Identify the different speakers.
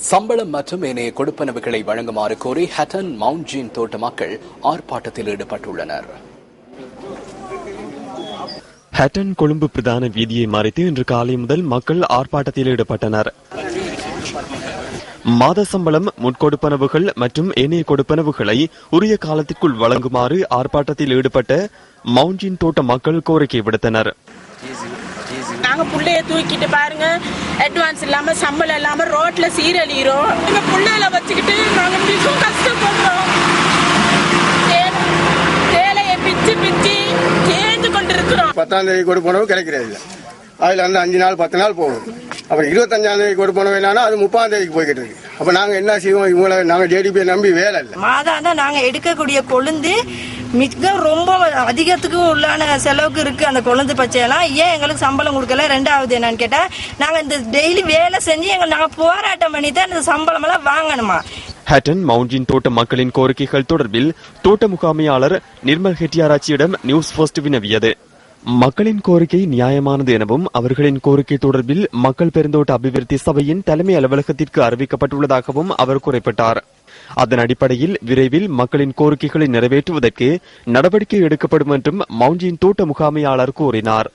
Speaker 1: சம்பளம் மற்றும் ஏனைய கொடுப்பனவுகளை வழங்குமாறு கோரி ஹட்டன் மவுண்ட் ஜீன் தோட்ட மக்கள் ஆர்ப்பாட்டத்தில் ஈடுபட்டுள்ளனர்.
Speaker 2: ஹட்டன் கொழும்பு பிரதான வீதியை மறைத்து இன்று காலை முதல் மக்கள் ஆர்ப்பாட்டத்தில் ஈடுபட்டனர். மாத சம்பளம் முட்கொடுப்பனவுகள் மற்றும் ஏனைய கொடுப்பனவுகளை உரிய காலத்திற்குள் வழங்குமாறு ஆர்ப்பாட்டத்தில் ஈடுபட்ட மவுண்டின் தோட்ட மக்கள் கோரிக்கை விடுத்தனர்.
Speaker 3: நாங்க புள்ளைய தூக்கிட்டு பாருங்க. அட்வான்ஸ் இல்லாம சம்பளம் இல்லாம ரோட்ல சீரழிகிறோம் எங்க புள்ளையில வச்சுக்கிட்டு நாங்க மிகவும் கஷ்டப்படுறோம். தேலையை பிச்சு பிச்சு தேஞ்சு கொண்டிருக்கிறோம்.
Speaker 4: பத்தாம் தேதி கொடுப்பனவு கிடைக்கிறது இல்லை. அதில் வந்து அஞ்சு நாள் பத்து நாள் போகும். அப்புறம் இருபத்தஞ்சாம் தேதி கொடுப்பனவு என்னன்னா அது முப்பாம் தேதிக்கு போய்கிட்டு இருக்கு. அப்போ நாங்கள் என்ன செய்வோம்? இவங்களை நாங்கள் ஜேடிபியை நம்பி வேலை இல்லை.
Speaker 5: மாதாந்தா நாங்க எடுக்கக்கூடிய கொழுந்து மிக ரொம்ப அதிகத்துக்கு உள்ளான செலவுக்கு இருக்கு அந்த கொழுந்து பச்சையெல்லாம். ஏன் எங்களுக்கு சம்பளம் கொடுக்கல? ரெண்டாவது என்னன்னு கேட்டா நாங்க இந்த டெய்லி வேலை செஞ்சு எங்க நாங்க போராட்டம் பண்ணி தான் இந்த சம்பளம் எல்லாம் வாங்கணுமா?
Speaker 2: ஹட்டன் மவுண்டின் தோட்ட மக்களின் கோரிக்கைகள் தொடர்பில் தோட்ட முகாமையாளர் நிர்மல் ஹெட்டியாராச்சியிடம் நியூஸ் போஸ்ட் வினவியது. மக்களின் கோரிக்கை நியாயமானது எனவும் அவர்களின் கோரிக்கை தொடர்பில் மக்கள் பெருந்தோட்ட அபிவிருத்தி சபையின் தலைமை அலுவலகத்திற்கு அறிவிக்கப்பட்டுள்ளதாகவும் அவர் குறிப்பிட்டார். அதன் அடிப்படையில் விரைவில் மக்களின் கோரிக்கைகளை நிறைவேற்றுவதற்கு நடவடிக்கை எடுக்கப்படும் என்றும் மவுஞ்சியின் தோட்ட முகாமையாளர் கூறினார்.